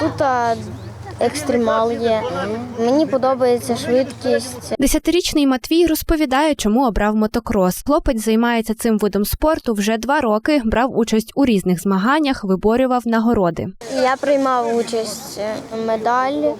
Тут екстремал є. Мені подобається швидкість. Десятирічний Матвій розповідає, чому обрав мотокрос. Хлопець займається цим видом спорту вже два роки, брав участь у різних змаганнях, виборював нагороди. Я приймав участь медаль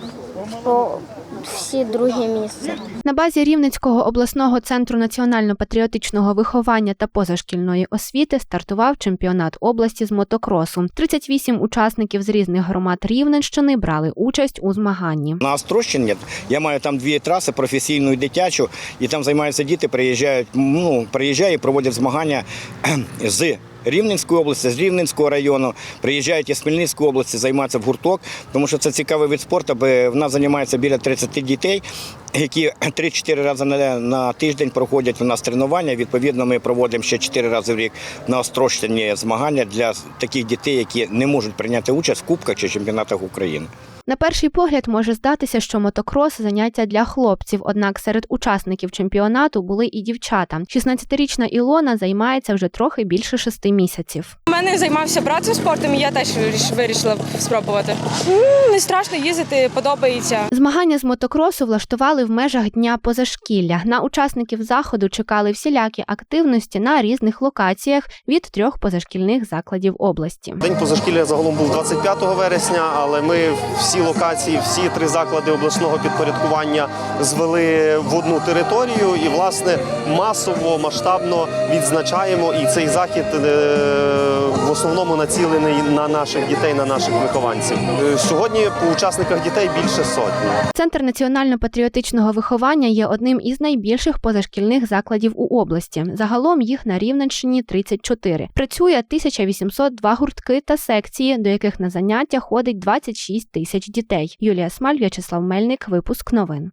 по всі друге місце. На базі Рівненського обласного центру національно-патріотичного виховання та позашкільної освіти стартував чемпіонат області з мотокросу. 38 учасників з різних громад Рівненщини брали участь у змаганні. На Острощині я маю там дві траси професійну і дитячу, і там займаються діти, приїжджають, ну, приїжджають і проводять змагання з Рівненської області, з Рівненського району, приїжджають із Хмельницької області, займаються в гурток, тому що це цікавий від спорту, бо в нас займається біля 30 дітей, які 3-4 рази на, тиждень проходять у нас тренування. Відповідно, ми проводимо ще 4 рази в рік на Острощині змагання для таких дітей, які не можуть прийняти участь в кубках чи чемпіонатах України. На перший погляд може здатися, що мотокрос заняття для хлопців, однак серед учасників чемпіонату були і дівчата. 16-річна Ілона займається вже трохи більше шести місяців. У мене займався брат цим спортом, і я теж виріш- вирішила спробувати. Не страшно їздити, подобається. Змагання з мотокросу влаштували в межах дня позашкілля. На учасників заходу чекали всілякі активності на різних локаціях від трьох позашкільних закладів області. День позашкілля загалом був 25 вересня, але ми всі локації, всі три заклади обласного підпорядкування звели в одну територію і, власне, масово, масштабно відзначаємо. І цей захід е, в основному націлений на наших дітей, на наших вихованців. Е, Сьогодні по учасниках дітей більше сотні. Центр національно-патріотичного виховання є одним із найбільших позашкільних закладів у області. Загалом їх на Рівненщині 34. Працює 1802 гуртки та секції, до яких на заняття ходить 26 тисяч дітей. Юлія Смаль, В'ячеслав Мельник. Випуск новин.